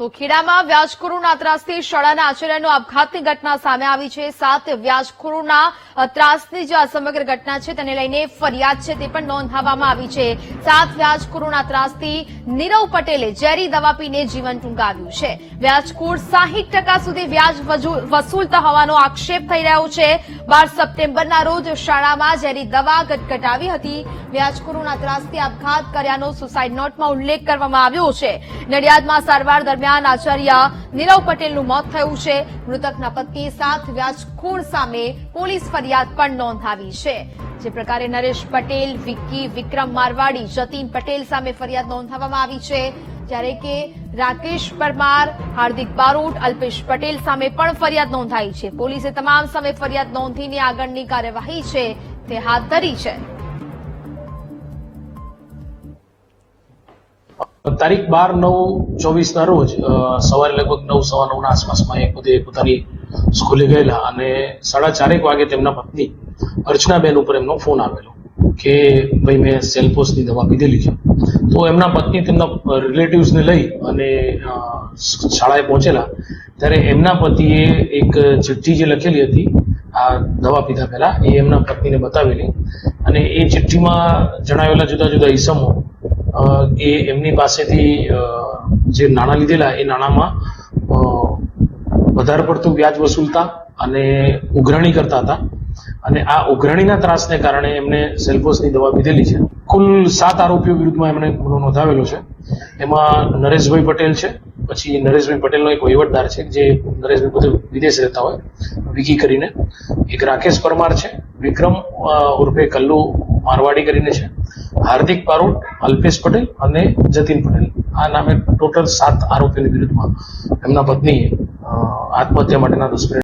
તો ખેડામાં વ્યાજખોરોના ત્રાસથી શાળાના આચાર્યનો આપઘાતની ઘટના સામે આવી છે. સાત વ્યાજખોરોના ત્રાસની જે આ સમગ્ર ઘટના છે તેને લઈને ફરિયાદ છે તે પણ નોંધાવવામાં આવી છે. સાત વ્યાજખોરોના ત્રાસથી નીરવ પટેલે ઝેરી દવા પીને જીવન ટૂંકાવ્યું છે. વ્યાજખોર સાહીઠ ટકા સુધી વ્યાજ વસૂલતા હોવાનો આક્ષેપ થઈ રહ્યો છે. બાર સપ્ટેમ્બરના રોજ શાળામાં ઝેરી દવા ગટગટાવી હતી. વ્યાજખોરોના ત્રાસથી આપઘાત કર્યાનો સુસાઇડ નોટમાં ઉલ્લેખ કરવામાં આવ્યો છે. નડિયાદમાં સારવાર દરમિયાન આચાર્ય નીરવ પટેલનું મોત થયું છે. મૃતકના પત્ની સાત વ્યાજખોર સામે પોલીસ ફરિયાદ પણ નોંધાવી છે. જે પ્રકારે નરેશ પટેલ, વિક્કી, વિક્રમ મારવાડી, જતીન પટેલ સામે ફરિયાદ નોંધાવવામાં આવી છે. જ્યારે કે રાકેશ પરમાર, હાર્દિક બારોટ, અલ્પેશ પટેલ સામે પણ ફરિયાદ નોંધાઈ છે. પોલીસે તમામ સામે ફરિયાદ નોંધીને આગળની કાર્યવાહી છે. તે હાથ ધરી છે. તારીખ બાર, નવ ચોવીસ ના રોજ સવારે લગભગ નવ, સવા નવ ના આસપાસમાં એ પોતે પોતાની સ્કૂલે ગયેલા અને સાડા ચારેક વાગે તેમના પત્ની અર્ચનાબેન ઉપર એમનો ફોન આવેલો કે ભાઈ મેં સેલ્ફોસની દવા પીધેલી છે. તો એમના પત્ની તેમના રિલેટિવ્સને લઈ અને શાળાએ પહોંચેલા. ત્યારે એમના પતિએ એક ચિઠ્ઠી જે લખેલી હતી, આ દવા પીધા પહેલા, એ એમના પત્નીને બતાવેલી. અને એ ચિઠ્ઠીમાં જણાવેલા જુદા જુદા ઈસમો એ એમની પાસેથી જે નાણાં લીધેલા, એ નાણાંમાં વધારે પડતું વ્યાજ વસૂલતા અને ઉઘરાણી કરતા હતા. અને આ ઉઘરાણીના ત્રાસને કારણે એમને સેલ્ફોસની દવા પીધેલી છે. કુલ સાત આરોપીઓ વિરુદ્ધમાં એમણે ગુનો નોંધાવેલો છે. એમાં નરેશભાઈ પટેલ છે, પછી નરેશભાઈ પટેલનો એક વહીવટદાર છે, જે નરેશભાઈ પોતે વિદેશ રહેતા હોય, વિકી કરીને. એક રાકેશ પરમાર છે, વિક્રમ ઉર્ફે કલ્લુ મારવાડી કરીને છે. હાર્દિક પારોટ અલ્પેશ પટેલ અને જતીન પટેલ. આ નામે ટોટલ સાત આરોપીની વિરુદ્ધમાં એમના પત્નીએ આત્મહત્યા માટેના દુષ્પ્રેરણા